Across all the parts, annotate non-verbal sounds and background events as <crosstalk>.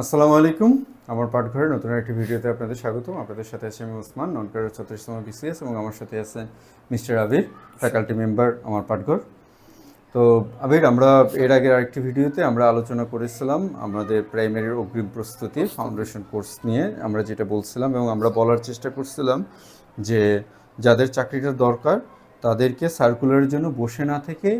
আসসালামু আলাইকুম। আমার পাঠঘরে নতুন একটি ভিডিওতে আপনাদের স্বাগতম। আপনাদের সাথে আছে আমি ওসমান নন ক্যারিয়ার চতুর্থতম বিসিএস এবং আমার সাথে আছে মিস্টার আবির ফ্যাকাল্টি মেম্বার আমার পাঠঘর। তো আবির আমরা এর আগে আরেকটি ভিডিওতে আমরা আলোচনা করেছিলাম আমাদের প্রাইমারির অগ্রিম প্রস্তুতি ফাউন্ডেশন কোর্স নিয়ে। আমরা যেটা বলছিলাম এবং আমরা বলার চেষ্টা করছিলাম যে যাদের চাকরিটা দরকার তাদেরকে সার্কুলারের জন্য বসে না থেকে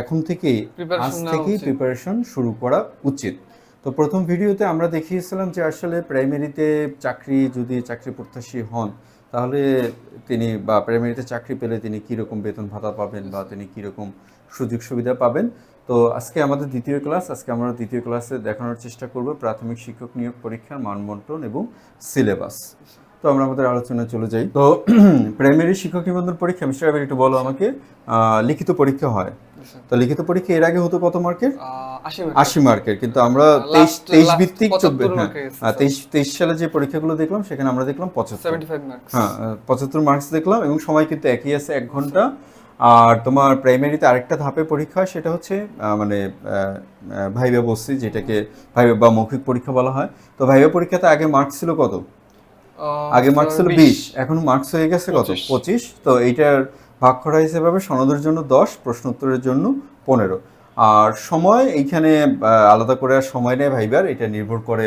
এখন থেকেই আজ থেকেই প্রিপারেশন শুরু করা উচিত। তো প্রথম ভিডিওতে আমরা দেখিয়েছিলাম যে আসলে প্রাইমারিতে চাকরি, যদি চাকরি প্রত্যাশী হন, তাহলে তিনি বা প্রাইমারিতে চাকরি পেলে তিনি কীরকম বেতন ভাতা পাবেন বা তিনি কীরকম সুযোগ সুবিধা পাবেন। তো আজকে আমাদের দ্বিতীয় ক্লাস, আজকে আমরা দ্বিতীয় ক্লাসে দেখানোর চেষ্টা করব প্রাথমিক শিক্ষক নিয়োগ পরীক্ষার মানবন্টন এবং সিলেবাস তো আমরা আমাদের আলোচনায় চলে যাই। তো <clears throat> প্রাইমারি শিক্ষক নিবন্ধন পরীক্ষা মিস্টার একটু বলো আমাকে লিখিত পরীক্ষা হয়। তো লিখিত পরীক্ষা এর আগে হতো কত মার্কের আশি মার্কের কিন্তু আমরা তেইশ তেইশ ভিত্তিক চব্বিশ হ্যাঁ। তেইশ তেইশ সালে যে পরীক্ষাগুলো দেখলাম সেখানে আমরা দেখলাম পঁচাত্তর। হ্যাঁ পঁচাত্তর মার্কস দেখলাম এবং সময় কিন্তু একই আছে এক ঘণ্টা। আর তোমার প্রাইমারিতে আরেকটা ধাপে পরীক্ষা হয় সেটা হচ্ছে মানে ভাইবা বসছি যেটাকে ভাইবা বা মৌখিক পরীক্ষা বলা হয়। তো ভাইবা পরীক্ষাতে আগে মার্কস ছিল কত? আগে মার্কস ছিল বিশ। এখন মার্কস হয়ে গেছে কত। পঁচিশ। তো এইটার ভাগ করা হিসেবে হবে সনদের জন্য দশ প্রশ্ন উত্তরের জন্য পনেরো। আর সময় এইখানে আলাদা করে আর সময় নেই ভাইবার এটা নির্ভর করে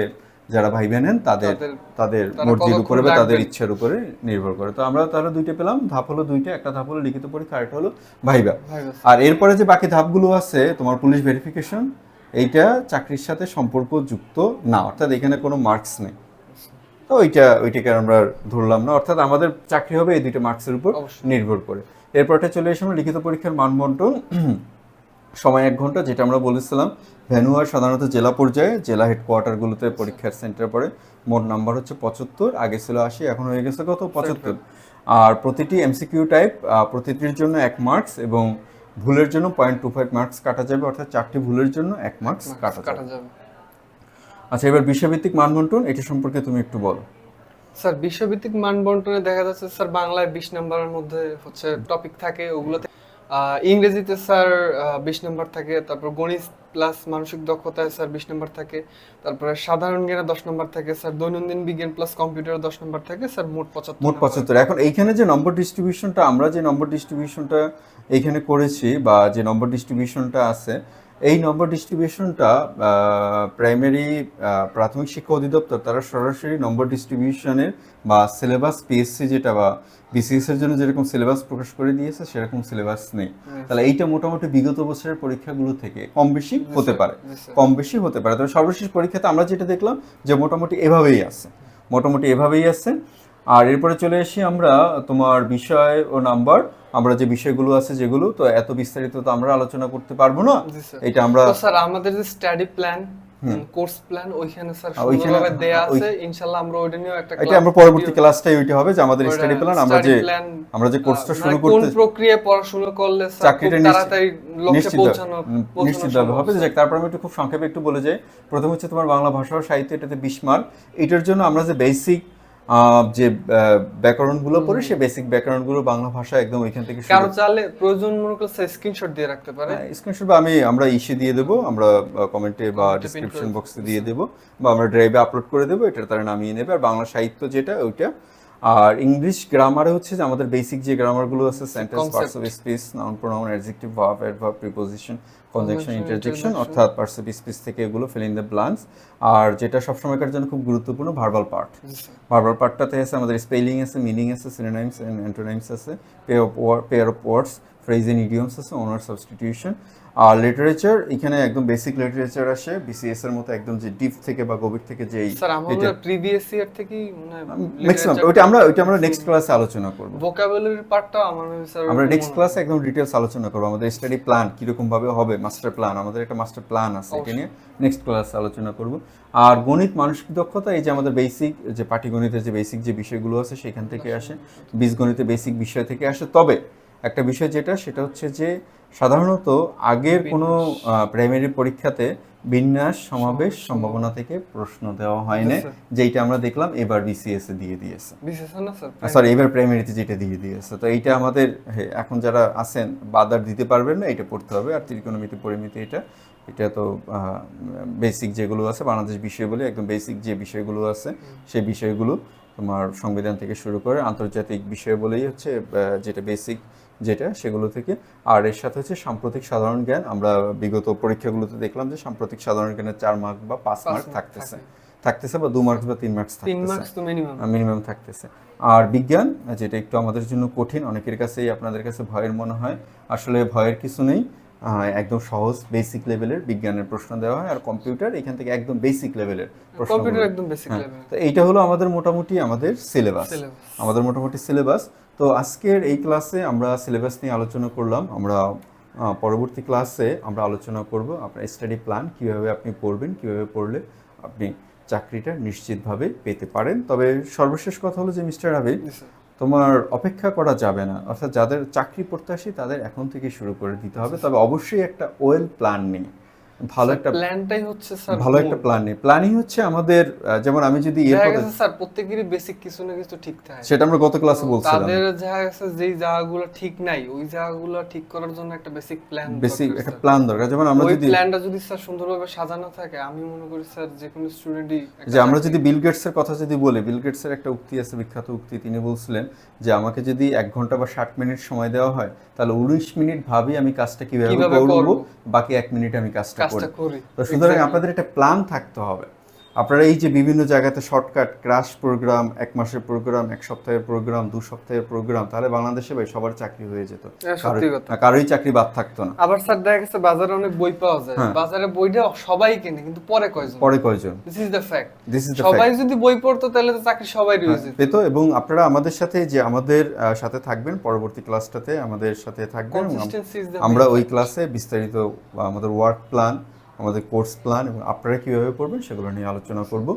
যারা ভাইবা নেন তাদের তাদের- তাদের মর্জির উপরে বা তাদের ইচ্ছার উপরে নির্ভর করে। তো আমরা তাহলে দুইটা পেলাম ধাপ হলো দুইটা একটা ধাপ হলো লিখিত পরীক্ষা আরেকটা হলো ভাইবা। আর এরপরে যে বাকি ধাপগুলো আছে তোমার পুলিশ ভেরিফিকেশন এইটা চাকরির সাথে সম্পর্ক যুক্ত না অর্থাৎ এখানে কোনো মার্কস নেই। তো ওইটা ওইটাকে আমরা ধরলাম না অর্থাৎ আমাদের চাকরি হবে এই দুইটা মার্কসের উপর নির্ভর করে। এরপরটা চলে এসে আমরা লিখিত পরীক্ষার মানবন্টন সময় এক ঘণ্টা যেটা আমরা বলেছিলাম ভেনু হয় সাধারণত জেলা পর্যায়ে জেলা হেডকোয়ার্টারগুলোতে পরীক্ষার সেন্টার পড়ে। মোট নাম্বার হচ্ছে পঁচাত্তর আগে ছিল আশি এখন হয়ে গেছে কত? পঁচাত্তর। আর প্রতিটি এমসিকিউ টাইপ প্রতিটির জন্য এক মার্কস এবং ভুলের জন্য পয়েন্ট টু ফাইভ মার্কস কাটা যাবে অর্থাৎ চারটি ভুলের জন্য এক মার্কস কাটা যাবে কাটা যাবে। আচ্ছা এবার বিষয়ভিত্তিক মানবন্টন এটা সম্পর্কে তুমি একটু বলো। স্যার বিশ্বভিত্তিক মান বন্টনে দেখা যাচ্ছে স্যার বাংলায় বিশ নাম্বারের মধ্যে হচ্ছে টপিক থাকে ওগুলোতে। ইংরেজিতে স্যার বিশ নাম্বার থাকে তারপর গণিত প্লাস মানসিক দক্ষতায় স্যার বিশ নাম্বার থাকে তারপরে সাধারণ জ্ঞানে দশ নাম্বার থাকে স্যার দৈনন্দিন বিজ্ঞান প্লাস কম্পিউটার দশ নাম্বার থাকে স্যার মোট পঁচাত্তর মোট পঁচাত্তর। এখন এইখানে যে নম্বর ডিস্ট্রিবিউশনটা আমরা যে নম্বর ডিস্ট্রিবিউশনটা এইখানে করেছি বা যে নম্বর ডিস্ট্রিবিউশনটা আছে এই নম্বর ডিস্ট্রিবিউশনটা প্রাইমারি প্রাথমিক শিক্ষা অধিদপ্তর তারা সরাসরি নম্বর ডিস্ট্রিবিউশনের বা সিলেবাস পিএসসি যেটা বা বিসিএস এর জন্য যেরকম সিলেবাস প্রকাশ করে দিয়েছে সেরকম সিলেবাস নেই। তাহলে এইটা মোটামুটি বিগত বছরের পরীক্ষাগুলো থেকে কম বেশি হতে পারে। কম বেশি হতে পারে। তবে সর্বশেষ পরীক্ষাতে আমরা যেটা দেখলাম যে মোটামুটি এভাবেই আছে। মোটামুটি এভাবেই আছে। আর এরপরে চলে আসি আমরা তোমার বিষয় ও নাম্বার আমরা যে বিষয়গুলো আছে যেগুলো তো এত বিস্তারিত তো আমরা আলোচনা করতে পারব না। এটা আমরা স্যার আমাদের যে স্টাডি প্ল্যান কোর্স প্ল্যান ওইখানে স্যার সুন্দরভাবে দেয়া আছে। ইনশাআল্লাহ আমরা ওইটা নিয়েও একটা এটা আমরা পরবর্তী ক্লাসটাই ওইটা হবে যে আমাদের স্টাডি প্ল্যান আমরা যে আমরা যে কোর্সটা শুরু মানে কোন প্রক্রিয়ায় পড়াশোনা করলে চাকরিটা তাড়াতাড়ি লক্ষ্যে পৌঁছানো নিশ্চিতভাবে হবে। যাক তারপর আমি একটু খুব সংক্ষেপে একটু বলে যাই। প্রথম হচ্ছে তোমার বাংলা ভাষা ও সাহিত্য এটাতে বিশ মার্ক এটার জন্য আমরা যে বেসিক যে ব্যাকরণগুলো পড়ি সেই বেসিক ব্যাকরণগুলো বাংলা ভাষা একদম ওইখান থেকে কারও চাইলে প্রয়োজন মনে করলে স্ক্রিনশট দিয়ে রাখতে পারে। স্ক্রিনশট বা আমি আমরা ইসে দিয়ে দেবো আমরা কমেন্টে বা ডিসক্রিপশন করে বক্সে দিয়ে দেবো বা আমরা ড্রাইভে আপলোড করে দেবো এটা তারা নামিয়ে নেবে আর বাংলা সাহিত্য যেটা ওইটা। আর ইংলিশ গ্রামারে হচ্ছে যে আমাদের বেসিক যে গ্রামারগুলো আছে sentence. Parts of speech noun pronoun adjective verb adverb preposition Conjunction, interjection অর্থাৎ পার্টস অফ স্পিচ থেকে এগুলো ফিল ইন দ্য ব্লাঙ্কস আর যেটা সবসময়কার জন্য খুব গুরুত্বপূর্ণ ভার্বাল পার্ট ভার্বাল পার্টটাতে আছে আমাদের স্পেলিং আছে মিনিং আছে সিনোনাইমস এন্ড অ্যান্টোনাইমস আছে pair of pair of words phrase and idioms আছে ওনার সাবস্টিটিউশন আর লিটারেচার এখানে একদম বেসিক লিটারেচার আসে বিসিএস এর মতো একদম যে ডিপ থেকে বা গভীর থেকে যেই স্যার আমরা প্রিভিয়াস ইয়ার থেকেই ম্যাক্সিমাম ওইটা আমরা ওইটা আমরা নেক্সট ক্লাসে আলোচনা করব। ভোকাবুলারি পার্টটা আমার স্যার আমরা নেক্সট ক্লাসে একদম ডিটেলস আলোচনা করব। আমাদের স্টাডি প্ল্যান কি রকম ভাবে হবে মাস্টার প্ল্যান আমাদের একটা মাস্টার প্ল্যান আছে এটা নিয়ে নেক্সট ক্লাস আলোচনা করব। আর গণিত মানসিক দক্ষতা এই যে আমাদের বেসিক যে পাটিগণিতের যে বেসিক যে বিষয়গুলো আছে সেখান থেকে আসে বীজগণিতে বেসিক বিষয় থেকে আসে। তবে একটা বিষয় যেটা সেটা হচ্ছে যে সাধারণত আগের কোনো প্রাইমারি পরীক্ষাতে বিন্যাস সমাবেশ সম্ভাবনা থেকে প্রশ্ন দেওয়া হয় না Yes, আমরা দেখলাম এবার বিসিএস এ দিয়ে দিয়েছে। বিশেষ না স্যার সরি এবার প্রাইমারিতে যেটা দিয়ে দিয়েছে। তো এইটা আমাদের এখন যারা আছেন বাদার দিতে পারবেন না এটা পড়তে হবে। আর ত্রিকোণমিতি পরিমিতি এটা এটা তো বেসিক যেগুলো আছে বাংলাদেশ বিষয় বলে একদম বেসিক যে বিষয়গুলো আছে সেই বিষয়গুলো তোমার সংবিধান থেকে শুরু করে আন্তর্জাতিক বিষয় বলেই হচ্ছে যেটা বেসিক যেটা সেগুলো থেকে। আর এর সাথে হচ্ছে সাম্প্রতিক সাধারণ জ্ঞান। আমরা বিগত পরীক্ষাগুলোতে দেখলাম যে সাম্প্রতিক সাধারণ জ্ঞানের চার মার্ক বা পাঁচ মার্ক থাকতেছে। থাকতেছে বা দু মার্কস বা তিন মার্কস থাকতেছে। মিনিমাম থাকতেছে। আর বিজ্ঞান যেটা একটু আমাদের জন্য কঠিন অনেকের কাছেই আপনাদের কাছে ভয়ের মনে হয়। আসলে ভয়ের কিছু নেই। একদম সহজ বেসিক লেভেলের বিজ্ঞানের প্রশ্ন দেওয়া হয় আর কম্পিউটার এখান থেকে একদম বেসিক লেভেলের প্রশ্ন কম্পিউটার একদম বেসিক হ্যাঁ, লেভেল তো এইটা হলো আমাদের মোটামুটি আমাদের সিলেবাস আমাদের মোটামুটি সিলেবাস তো আজকের এই ক্লাসে আমরা সিলেবাস নিয়ে আলোচনা করলাম। আমরা পরবর্তী ক্লাসে আমরা আলোচনা করব আপনার স্টাডি প্ল্যান কীভাবে আপনি পড়বেন কীভাবে পড়লে আপনি চাকরিটা নিশ্চিতভাবে পেতে পারেন। তবে সর্বশেষ কথা হলো যে মিস্টার আবিদ তোমার অপেক্ষা করা যাবে না। অর্থাৎ যাদের চাকরি প্রত্যাশী তাদের এখন থেকে শুরু করে দিতে হবে। তবে অবশ্যই একটা ওয়েল প্ল্যান নেই। ভালো একটা প্ল্যানটাই হচ্ছে স্যার ভালো একটা প্ল্যান নেই প্ল্যানই হচ্ছে আমাদের যেমন আমি যদি এর কথা স্যার প্রত্যেকেরই বেসিক কিছু না কিছু ঠিক থাকে। সেটা আমরা গত ক্লাসে বলছিলাম। তাদের গেছে যেই জায়গাগুলো ঠিক নাই ওই জায়গাগুলো ঠিক করার জন্য একটা বেসিক প্ল্যান বেসিক একটা প্ল্যান দরকার। যেমন আমরা ওই যদি প্ল্যানটা যদি স্যার সুন্দরভাবে সাজানো থাকে আমি মনে করি স্যার যে কোনো স্টুডেন্টই যে আমরা যদি বিল গেটসের কথা যদি বলি বিল গেটসের একটা উক্তি আছে বিখ্যাত উক্তি তিনি বলছিলেন যে আমাকে যদি এক ঘণ্টা বা ষাট মিনিট সময় দেওয়া হয় তাহলে উনিশ মিনিট ভাবি আমি কাজটা কীভাবে করব। বাকি এক মিনিট আমি কাজটা কাজটা করি। তো সুতরাং আপনাদের একটা প্ল্যান থাকতে হবে। আপনারা এই যে বিভিন্ন জায়গাতে শর্টকাট ক্রাশ প্রোগ্রাম এক মাসের প্রোগ্রাম এক সপ্তাহের প্রোগ্রাম দু সপ্তাহের প্রোগ্রাম তাহলে বাংলাদেশে ভাই সবার চাকরি হয়ে যেত। হ্যাঁ। কারোই চাকরি বাদ থাকতো না। আবার স্যার দেখা গেছে বাজারে অনেক বই পাওয়া যায়। হ্যাঁ। বাজারে বইটা সবাই কেনে কিন্তু পরে কয়জন? পরে কয়জন? This is the fact this is the সবাই যদি বই পড়তো তাহলে তো চাকরি সবাই রয়ে যেত। পেতো এবং আপনারা আমাদের সাথে যে আমাদের সাথে থাকবেন পরবর্তী ক্লাসটাতে আমাদের সাথে থাকবেন। আমরা ওই ক্লাসে বিস্তারিত আমাদের ওয়ার্ক প্ল্যান আমাদের কোর্স প্ল্যান এবং আপনারা কীভাবে পড়বেন সেগুলো নিয়ে আলোচনা করব।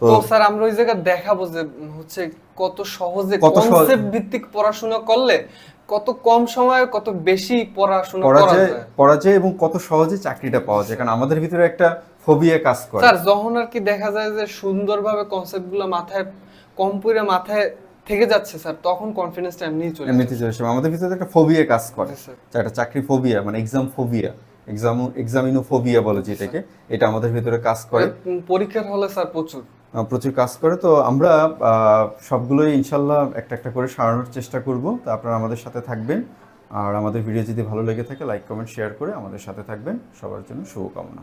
তো স্যার আমরা ওই জায়গায় দেখাবো যে হচ্ছে কত সহজে কনসেপ্ট ভিত্তিক পড়াশোনা করলে কত কম সময়ে কত বেশি পড়াশোনা করা যায় পড়া যায় এবং কত সহজে চাকরিটা পাওয়া যায়। কারণ আমাদের ভিতরে একটা ফোবিয়া কাজ করে। স্যার যখন আর কি দেখা যায় যে সুন্দরভাবে কনসেপ্টগুলো মাথায় কম পড়ে মাথায় থেকে যাচ্ছে স্যার তখন কনফিডেন্সটা এমনি চলে এমনিতে চলে আসে। আমাদের ভিতরে একটা ফোবিয়া কাজ করে। স্যার। একটা চাকরি ফোবিয়া মানে এক্সাম ফোবিয়া এক্সাম এক্সামিনো ফোবিয়া বলে যেটাকে এটা আমাদের ভিতরে কাজ করে। পরীক্ষার হলে স্যার প্রচুর। প্রচুর কাজ করে। তো আমরা সবগুলোই ইনশাল্লাহ একটা একটা করে সারানোর চেষ্টা করব। তো আপনারা আমাদের সাথে থাকবেন। আর আমাদের ভিডিও যদি ভালো লেগে থাকে লাইক কমেন্ট শেয়ার করে আমাদের সাথে থাকবেন। সবার জন্য শুভকামনা।